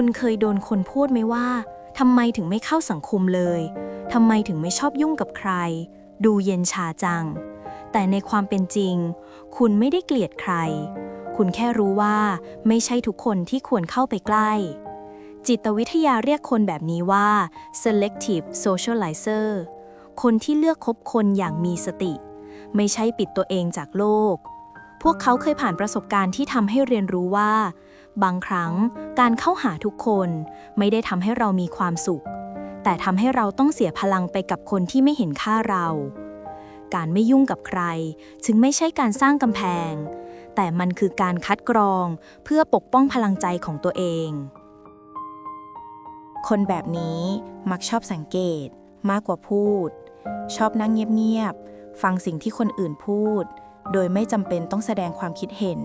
คุณเคยโดนคนพูดไหมว่าทำไมถึงไม่เข้าสังคมเลยทำไมถึงไม่ชอบยุ่งกับใคร ดูเย็นชาจัง แต่ในความเป็นจริง คุณไม่ได้เกลียดใคร คุณแค่รู้ว่าไม่ใช่ทุกคนที่ควรเข้าไปใกล้ จิตวิทยาเรียกคนแบบนี้ว่า selective socializer คนที่เลือกคบคนอย่างมีสติ ไม่ใช่ปิดตัวเองจากโลก พวกเขาเคยผ่านประสบการณ์ที่ทำให้เรียนรู้ว่า บางครั้งการเข้าหาทุกคนไม่ได้ทำให้เรามีความสุข แต่ทำให้เราต้องเสียพลังไปกับคนที่ไม่เห็นค่าเรา การไม่ยุ่งกับใคร จึงไม่ใช่การสร้างกำแพง แต่มันคือการคัดกรองเพื่อปกป้องพลังใจของตัวเอง คนแบบนี้มักชอบสังเกต มากกว่าพูด ชอบนั่งเงียบๆฟังสิ่งที่คนอื่นพูด โดยไม่จำเป็นต้องแสดงความคิดเห็น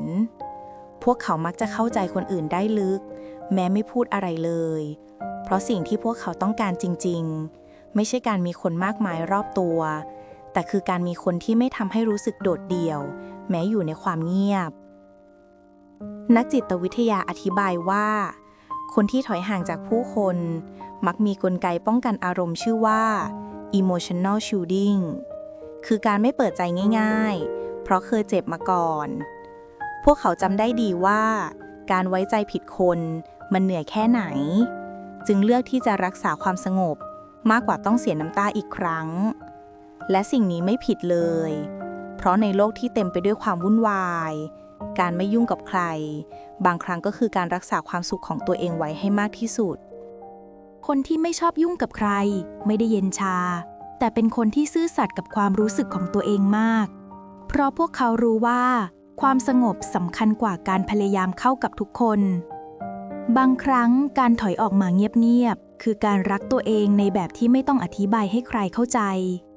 พวกเขามักจะเข้าใจคนอื่นได้ลึก แม้ไม่พูดอะไรเลย เพราะสิ่งที่พวกเขาต้องการจริง ๆ ไม่ใช่การมีคนมากมายรอบตัว แต่คือการมีคนที่ไม่ทำให้รู้สึกโดดเดี่ยว แม้อยู่ในความเงียบ นักจิตวิทยาอธิบายว่า คนที่ถอยห่างจากผู้คน มักมีกลไกป้องกันอารมณ์ชื่อว่า emotional shielding คือการไม่เปิดใจง่าย ๆ เพราะเคยเจ็บมาก่อน พวกเขาจำได้ดีว่า การไว้ใจผิดคนมันเหนื่อยแค่ไหน จึงเลือกที่จะรักษาความสงบมากกว่าต้องเสียน้ำตาอีกครั้ง และสิ่งนี้ไม่ผิดเลย เพราะในโลกที่เต็มไปด้วยความวุ่นวาย การไม่ยุ่งกับใคร บางครั้งก็คือการรักษาความสุขของตัวเองไว้ให้มากที่สุด คนที่ไม่ชอบยุ่งกับใคร ไม่ได้เย็นชา แต่เป็นคนที่ซื่อสัตย์กับความรู้สึกของตัวเองมาก เพราะพวกเขารู้ว่า ความสงบสำคัญกว่าการพยายามเข้ากับทุกคน บางครั้งการถอยออกมาเงียบๆคือการรักตัวเองในแบบที่ไม่ต้องอธิบายให้ใครเข้าใจ